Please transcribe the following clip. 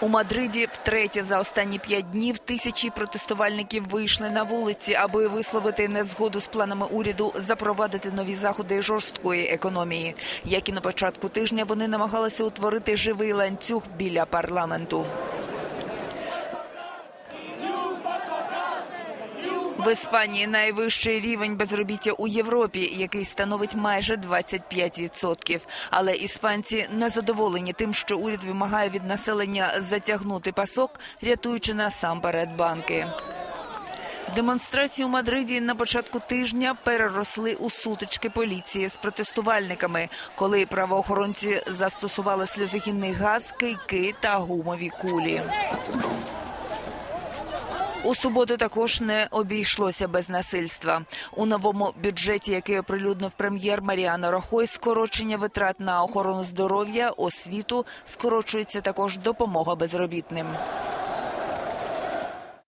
У Мадриді втретє за останні п'ять днів тисячі протестувальників вийшли на вулиці, аби висловити незгоду з планами уряду запровадити нові заходи жорсткої економії. Як і на початку тижня, вони намагалися утворити живий ланцюг біля парламенту. В Іспанії найвищий рівень безробіття у Європі, який становить майже 25%. Але іспанці не задоволені тим, що уряд вимагає від населення затягнути пасок, рятуючи насамперед банки. Демонстрації у Мадриді на початку тижня переросли у сутички поліції з протестувальниками, коли правоохоронці застосували сльозогінний газ, кийки та гумові кулі. У суботу також не обійшлося без насильства. У новому бюджеті, який оприлюднив прем'єр Маріано Рахой, скорочення витрат на охорону здоров'я, освіту скорочується також допомога безробітним.